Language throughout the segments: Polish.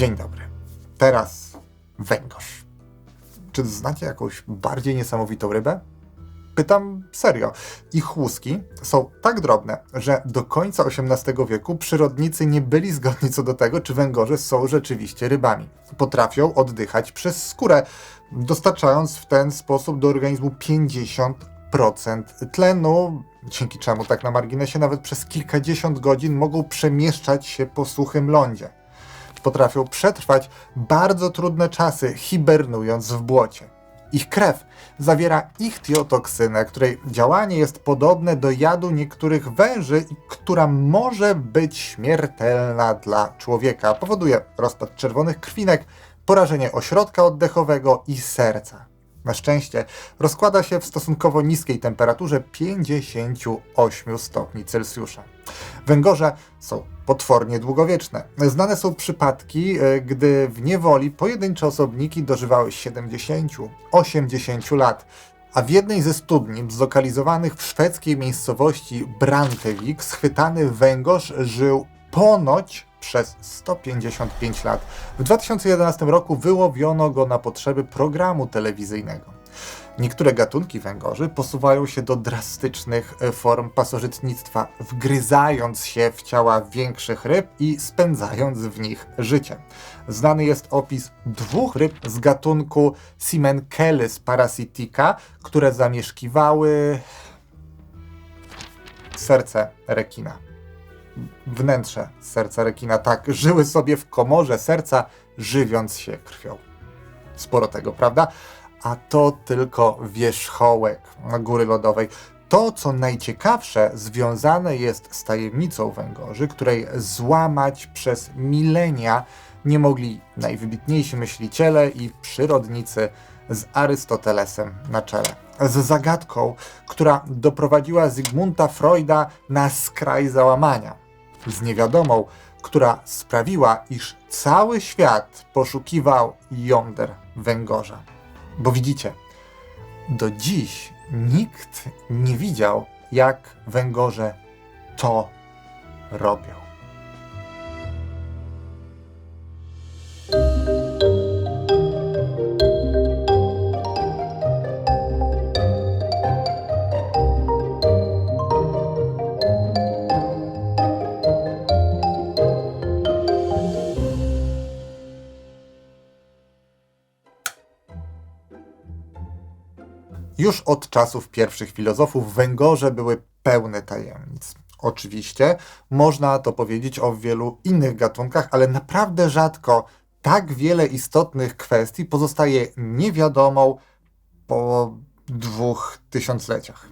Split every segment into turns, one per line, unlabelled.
Dzień dobry. Teraz węgorz. Czy znacie jakąś bardziej niesamowitą rybę? Pytam serio. Ich łuski są tak drobne, że do końca XVIII wieku przyrodnicy nie byli zgodni co do tego, czy węgorze są rzeczywiście rybami. Potrafią oddychać przez skórę, dostarczając w ten sposób do organizmu 50% tlenu, dzięki czemu tak na marginesie nawet przez kilkadziesiąt godzin mogą przemieszczać się po suchym lądzie. Potrafią przetrwać bardzo trudne czasy, hibernując w błocie. Ich krew zawiera ichtiotoksynę, której działanie jest podobne do jadu niektórych węży i która może być śmiertelna dla człowieka. Powoduje rozpad czerwonych krwinek, porażenie ośrodka oddechowego i serca. Na szczęście rozkłada się w stosunkowo niskiej temperaturze 58 stopni Celsjusza. Węgorze są potwornie długowieczne. Znane są przypadki, e, gdy w niewoli pojedyncze osobniki dożywały 70-80 lat. A w jednej ze studni zlokalizowanych w szwedzkiej miejscowości Brantevik schwytany węgorz żył ponoć przez 155 lat. W 2011 roku wyłowiono go na potrzeby programu telewizyjnego. Niektóre gatunki węgorzy posuwają się do drastycznych e, form pasożytnictwa, wgryzając się w ciała większych ryb i spędzając w nich życie. Znany jest opis dwóch ryb z gatunku Simenkeles parasitica, które zamieszkiwały serce rekina. Wnętrze serca rekina, tak, żyły sobie w komorze serca, żywiąc się krwią. Sporo tego, prawda? A to tylko wierzchołek góry lodowej. To, co najciekawsze, związane jest z tajemnicą węgorzy, której złamać przez milenia nie mogli najwybitniejsi myśliciele i przyrodnicy z Arystotelesem na czele. Z zagadką, która doprowadziła Zygmunta Freuda na skraj załamania. Z niewiadomą, która sprawiła, iż cały świat poszukiwał jąder węgorza. Bo widzicie, do dziś nikt nie widział, jak węgorze to robią. Już od czasów pierwszych filozofów węgorze były pełne tajemnic. Oczywiście można to powiedzieć o wielu innych gatunkach, ale naprawdę rzadko tak wiele istotnych kwestii pozostaje niewiadomą po dwóch tysiącleciach.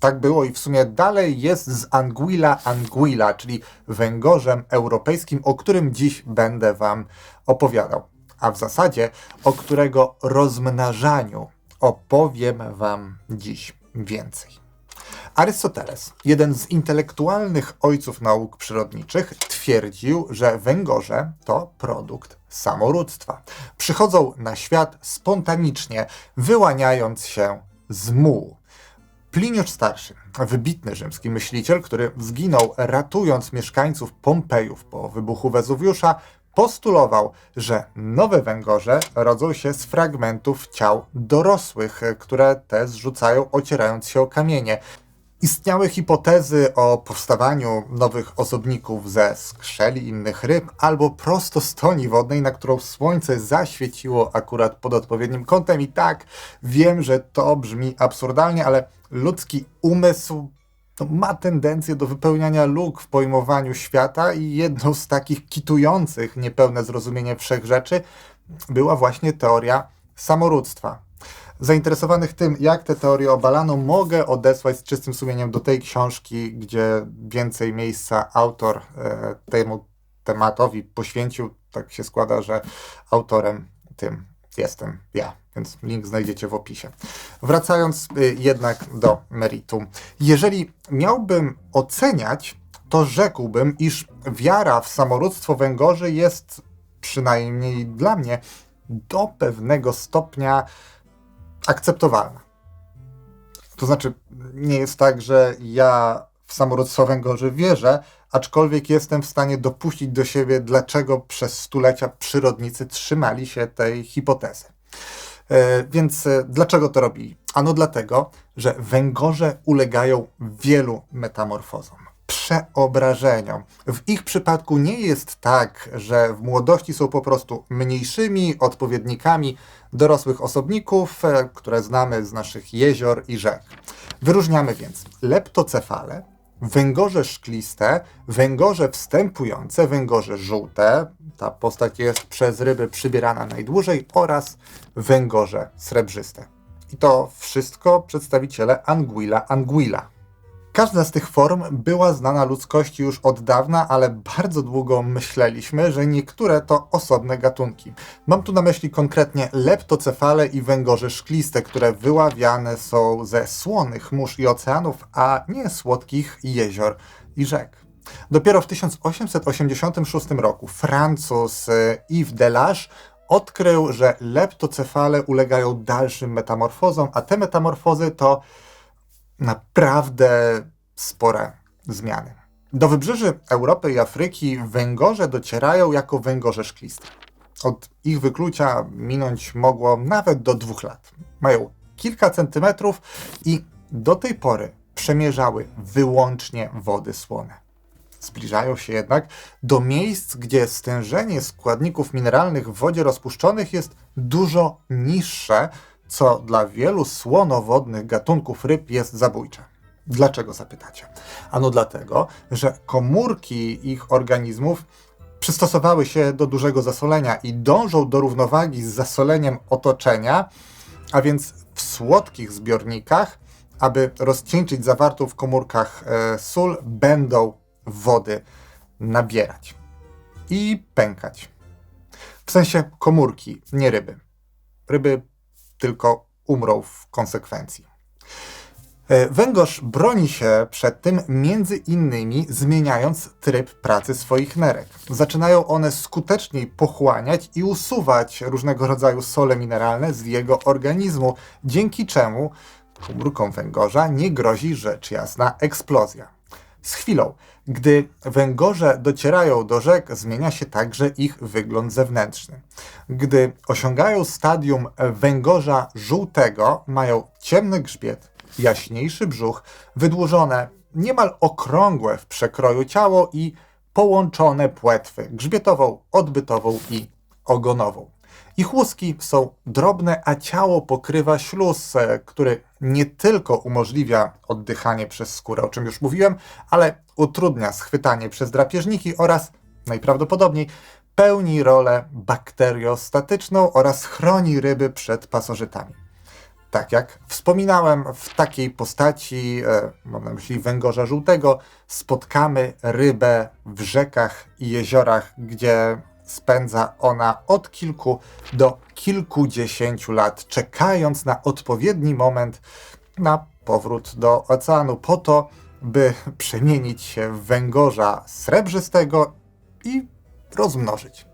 Tak było i w sumie dalej jest z Anguilla anguilla, czyli węgorzem europejskim, o którym dziś będę Wam opowiadał. A w zasadzie o którego rozmnażaniu opowiem Wam dziś więcej. Arystoteles, jeden z intelektualnych ojców nauk przyrodniczych, twierdził, że węgorze to produkt samorództwa. Przychodzą na świat spontanicznie, wyłaniając się z mułu. Pliniusz Starszy, wybitny rzymski myśliciel, który zginął ratując mieszkańców Pompejów po wybuchu Wezuwiusza, postulował, że nowe węgorze rodzą się z fragmentów ciał dorosłych, które te zrzucają ocierając się o kamienie. Istniały hipotezy o powstawaniu nowych osobników ze skrzeli innych ryb albo prosto stoni wodnej, na którą słońce zaświeciło akurat pod odpowiednim kątem. I tak, wiem, że to brzmi absurdalnie, ale ludzki umysł to ma tendencję do wypełniania luk w pojmowaniu świata i jedną z takich kitujących niepełne zrozumienie wszechrzeczy była właśnie teoria samorództwa. Zainteresowanych tym, jak tę teorię obalano, mogę odesłać z czystym sumieniem do tej książki, gdzie więcej miejsca autor e, temu tematowi poświęcił. Tak się składa, że autorem tym jestem ja, więc link znajdziecie w opisie. Wracając y, jednak do meritum. Jeżeli miałbym oceniać, to rzekłbym, iż wiara w samorództwo węgorzy jest przynajmniej dla mnie do pewnego stopnia akceptowalna. To znaczy, nie jest tak, że ja w samorództwo węgorzy wierzę, aczkolwiek jestem w stanie dopuścić do siebie, dlaczego przez stulecia przyrodnicy trzymali się tej hipotezy. E, więc e, dlaczego to robili? Ano dlatego, że węgorze ulegają wielu metamorfozom, przeobrażeniom. W ich przypadku nie jest tak, że w młodości są po prostu mniejszymi odpowiednikami dorosłych osobników, e, które znamy z naszych jezior i rzek. Wyróżniamy więc leptocefale, węgorze szkliste, węgorze wstępujące, węgorze żółte, ta postać jest przez ryby przybierana najdłużej, oraz węgorze srebrzyste. I to wszystko przedstawiciele Anguilla anguilla. Każda z tych form była znana ludzkości już od dawna, ale bardzo długo myśleliśmy, że niektóre to osobne gatunki. Mam tu na myśli konkretnie leptocefale i węgorze szkliste, które wyławiane są ze słonych mórz i oceanów, a nie słodkich jezior i rzek. Dopiero w 1886 roku Francuz e, Yves Delage odkrył, że leptocefale ulegają dalszym metamorfozom, a te metamorfozy to naprawdę spore zmiany. Do wybrzeży Europy i Afryki węgorze docierają jako węgorze szkliste. Od ich wyklucia minąć mogło nawet do dwóch lat. Mają kilka centymetrów i do tej pory przemierzały wyłącznie wody słone. Zbliżają się jednak do miejsc, gdzie stężenie składników mineralnych w wodzie rozpuszczonych jest dużo niższe co dla wielu słonowodnych gatunków ryb jest zabójcze. Dlaczego zapytacie? Ano dlatego, że komórki ich organizmów przystosowały się do dużego zasolenia i dążą do równowagi z zasoleniem otoczenia, a więc w słodkich zbiornikach, aby rozcieńczyć zawartą w komórkach e, sól, będą wody nabierać i pękać. W sensie komórki, nie ryby. Ryby tylko umrą w konsekwencji. E, węgorz broni się przed tym między innymi zmieniając tryb pracy swoich nerek. Zaczynają one skuteczniej pochłaniać i usuwać różnego rodzaju sole mineralne z jego organizmu, dzięki czemu komórkom węgorza nie grozi rzecz jasna eksplozja. Z chwilą, gdy węgorze docierają do rzek, zmienia się także ich wygląd zewnętrzny. Gdy osiągają stadium węgorza żółtego, mają ciemny grzbiet, jaśniejszy brzuch, wydłużone, niemal okrągłe w przekroju ciało i połączone płetwy grzbietową, odbytową i ogonową. Ich łuski są drobne, a ciało pokrywa śluz, e, który nie tylko umożliwia oddychanie przez skórę, o czym już mówiłem, ale utrudnia schwytanie przez drapieżniki oraz, najprawdopodobniej, pełni rolę bakteriostatyczną oraz chroni ryby przed pasożytami. Tak jak wspominałem, w takiej postaci, e, mam na myśli węgorza żółtego, spotkamy rybę w rzekach i jeziorach, gdzie spędza ona od kilku do kilkudziesięciu lat, czekając na odpowiedni moment na powrót do oceanu, po to, by przemienić się w węgorza srebrzystego i rozmnożyć.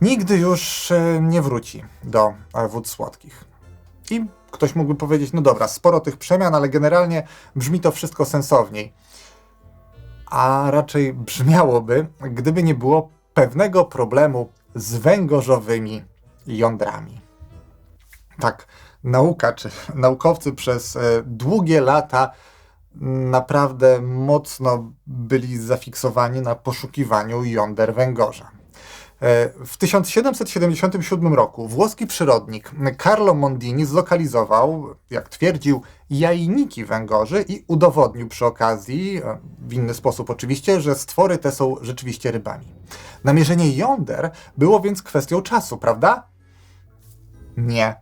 Nigdy już e, nie wróci do wód słodkich. I ktoś mógłby powiedzieć, no dobra, sporo tych przemian, ale generalnie brzmi to wszystko sensowniej. A raczej brzmiałoby, gdyby nie było pewnego problemu z węgorzowymi jądrami. Tak, nauka czy naukowcy przez e, długie lata naprawdę mocno byli zafiksowani na poszukiwaniu jąder węgorza. E, w 1777 roku włoski przyrodnik Carlo Mondini zlokalizował, jak twierdził, jajniki węgorzy i udowodnił przy okazji, e, w inny sposób oczywiście, że stwory te są rzeczywiście rybami. Namierzenie jąder było więc kwestią czasu, prawda? Nie.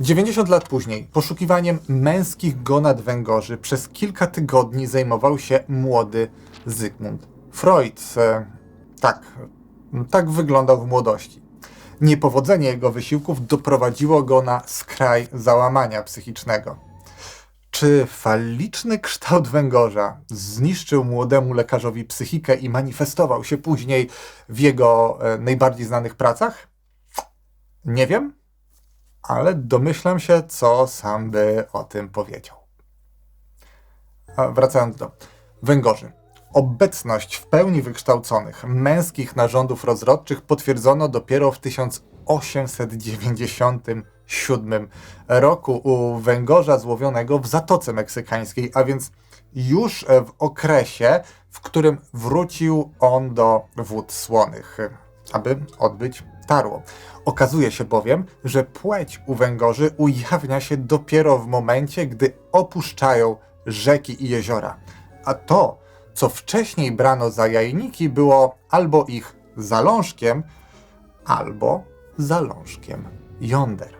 90 lat później poszukiwaniem męskich gonad węgorzy przez kilka tygodni zajmował się młody Zygmunt Freud. E, tak, tak wyglądał w młodości. Niepowodzenie jego wysiłków doprowadziło go na skraj załamania psychicznego. Czy faliczny kształt węgorza zniszczył młodemu lekarzowi psychikę i manifestował się później w jego e, najbardziej znanych pracach? Nie wiem, ale domyślam się, co sam by o tym powiedział. A wracając do węgorzy. Obecność w pełni wykształconych męskich narządów rozrodczych potwierdzono dopiero w 1897 roku u węgorza złowionego w Zatoce Meksykańskiej, a więc już w okresie, w którym wrócił on do wód słonych, aby odbyć tarło. Okazuje się bowiem, że płeć u węgorzy ujawnia się dopiero w momencie, gdy opuszczają rzeki i jeziora. A to, co wcześniej brano za jajniki, było albo ich zalążkiem, albo zalążkiem jąder.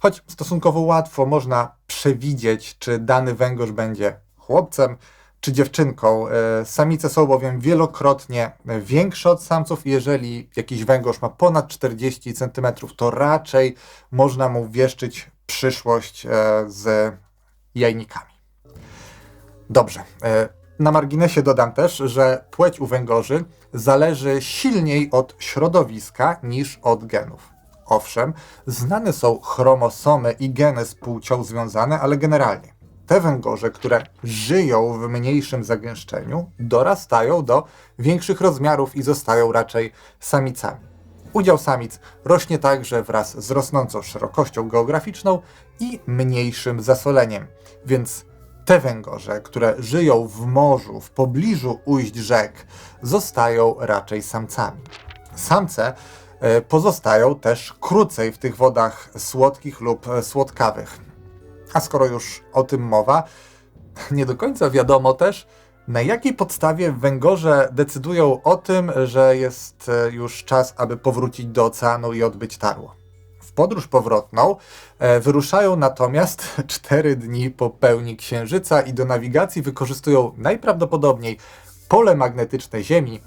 Choć stosunkowo łatwo można przewidzieć, czy dany węgorz będzie chłopcem czy dziewczynką. E, Samice są bowiem wielokrotnie większe od samców. Jeżeli jakiś węgorz ma ponad 40 cm, to raczej można mu wieszczyć przyszłość e, z jajnikami. Dobrze. Na marginesie dodam też, że płeć u węgorzy zależy silniej od środowiska niż od genów. Owszem, znane są chromosomy i geny z płcią związane, ale generalnie te węgorze, które żyją w mniejszym zagęszczeniu, dorastają do większych rozmiarów i zostają raczej samicami. Udział samic rośnie także wraz z rosnącą szerokością geograficzną i mniejszym zasoleniem, więc te węgorze, które żyją w morzu, w pobliżu ujść rzek, zostają raczej samcami. Samce e, pozostają też krócej w tych wodach słodkich lub e, słodkawych. A skoro już o tym mowa, nie do końca wiadomo też, na jakiej podstawie węgorze decydują o tym, że jest e, już czas, aby powrócić do oceanu i odbyć tarło. Podróż powrotną e, wyruszają natomiast 4 dni po pełni księżyca i do nawigacji wykorzystują najprawdopodobniej pole magnetyczne Ziemi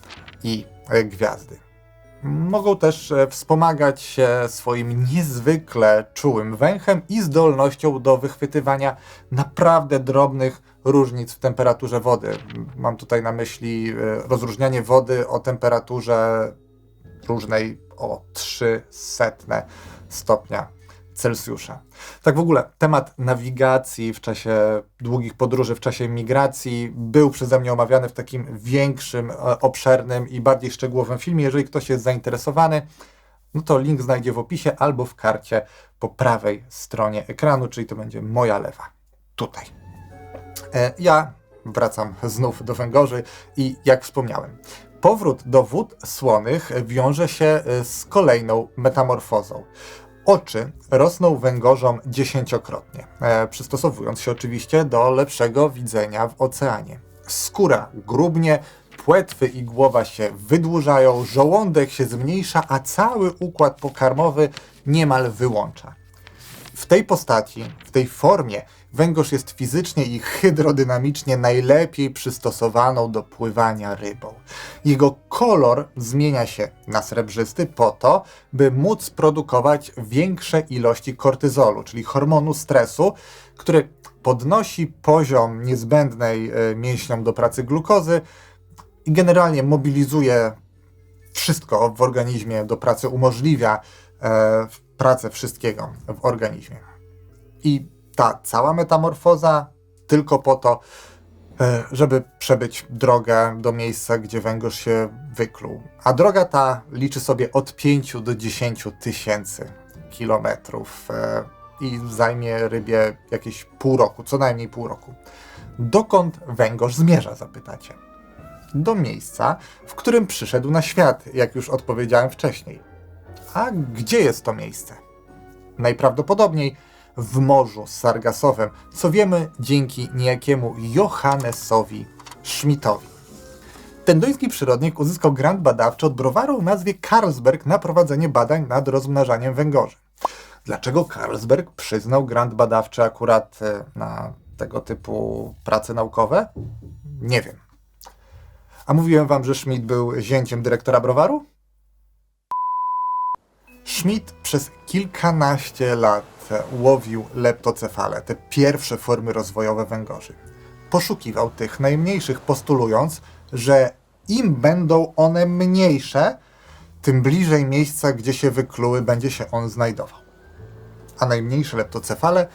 i e, gwiazdy. Mogą też e, wspomagać się swoim niezwykle czułym węchem i zdolnością do wychwytywania naprawdę drobnych różnic w temperaturze wody. Mam tutaj na myśli rozróżnianie wody o temperaturze różnej o 300 stopnia Celsjusza. Tak w ogóle, temat nawigacji w czasie długich podróży, w czasie migracji był przeze mnie omawiany w takim większym, e, obszernym i bardziej szczegółowym filmie. Jeżeli ktoś jest zainteresowany, no to link znajdzie w opisie albo w karcie po prawej stronie ekranu, czyli to będzie moja lewa. Tutaj. E, Ja wracam znów do węgorzy i jak wspomniałem, powrót do wód słonych wiąże się e, z kolejną metamorfozą. Oczy rosną węgorzom dziesięciokrotnie, e, przystosowując się oczywiście do lepszego widzenia w oceanie. Skóra grubnie, płetwy i głowa się wydłużają, żołądek się zmniejsza, a cały układ pokarmowy niemal wyłącza. W tej postaci, w tej formie, węgorz jest fizycznie i hydrodynamicznie najlepiej przystosowaną do pływania rybą. Jego kolor zmienia się na srebrzysty po to, by móc produkować większe ilości kortyzolu, czyli hormonu stresu, który podnosi poziom niezbędnej e, mięśniom do pracy glukozy i generalnie mobilizuje wszystko w organizmie do pracy, umożliwia e, pracę wszystkiego w organizmie. I ta cała metamorfoza tylko po to, e, żeby przebyć drogę do miejsca, gdzie węgorz się wykluł. A droga ta liczy sobie od 5 do 10 tysięcy kilometrów e, i zajmie rybie jakieś pół roku, co najmniej pół roku. Dokąd węgorz zmierza, zapytacie? Do miejsca, w którym przyszedł na świat, jak już odpowiedziałem wcześniej. A gdzie jest to miejsce? Najprawdopodobniej w Morzu Sargasowym, co wiemy dzięki niejakiemu Johannesowi Schmidtowi. Ten duński przyrodnik uzyskał grant badawczy od browaru o nazwie Carlsberg na prowadzenie badań nad rozmnażaniem węgorzy. Dlaczego Carlsberg przyznał grant badawczy akurat e, na tego typu prace naukowe? Nie wiem. A mówiłem wam, że Schmidt był zięciem dyrektora browaru? Schmidt przez kilkanaście lat łowił leptocefale, te pierwsze formy rozwojowe węgorzy. Poszukiwał tych najmniejszych, postulując, że im będą one mniejsze, tym bliżej miejsca, gdzie się wykluły, będzie się on znajdował. A najmniejsze leptocefale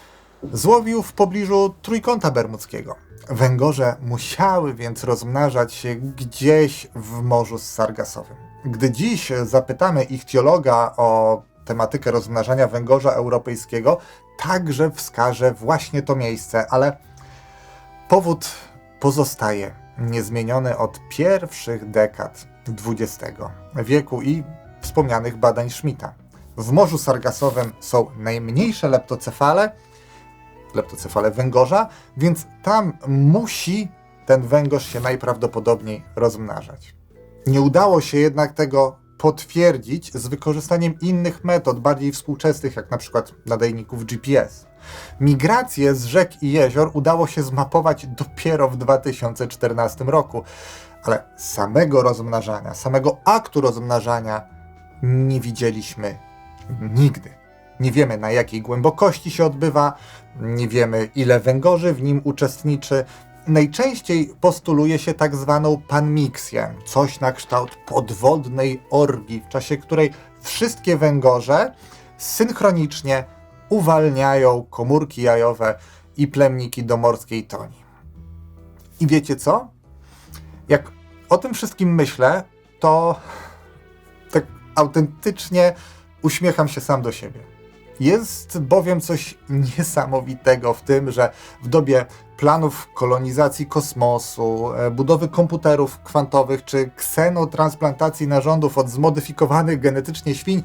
Złowił w pobliżu Trójkąta Bermudzkiego. Węgorze musiały więc rozmnażać się gdzieś w Morzu Sargasowym. Gdy dziś zapytamy ichtiologa o tematykę rozmnażania węgorza europejskiego, także wskaże właśnie to miejsce, ale powód pozostaje niezmieniony od pierwszych dekad XX wieku i wspomnianych badań Schmidta. W Morzu Sargasowym są najmniejsze leptocefale, leptocefale węgorza, więc tam musi ten węgorz się najprawdopodobniej rozmnażać. Nie udało się jednak tego potwierdzić z wykorzystaniem innych metod, bardziej współczesnych, jak na przykład nadajników GPS. Migrację z rzek i jezior udało się zmapować dopiero w 2014 roku, ale samego rozmnażania, samego aktu rozmnażania nie widzieliśmy nigdy. Nie wiemy na jakiej głębokości się odbywa, nie wiemy ile węgorzy w nim uczestniczy. Najczęściej postuluje się tak zwaną panmiksję, coś na kształt podwodnej orgii, w czasie której wszystkie węgorze synchronicznie uwalniają komórki jajowe i plemniki do morskiej toni. I wiecie co? Jak o tym wszystkim myślę, to tak autentycznie uśmiecham się sam do siebie. Jest bowiem coś niesamowitego w tym, że w dobie planów kolonizacji kosmosu, e, budowy komputerów kwantowych czy ksenotransplantacji narządów od zmodyfikowanych genetycznie świń,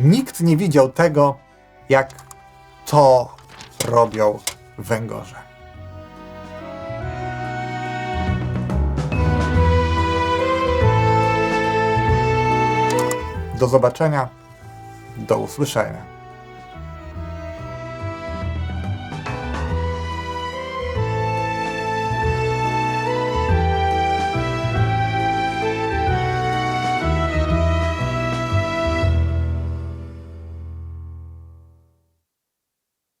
nikt nie widział tego, jak to robią węgorze. Do zobaczenia, do usłyszenia.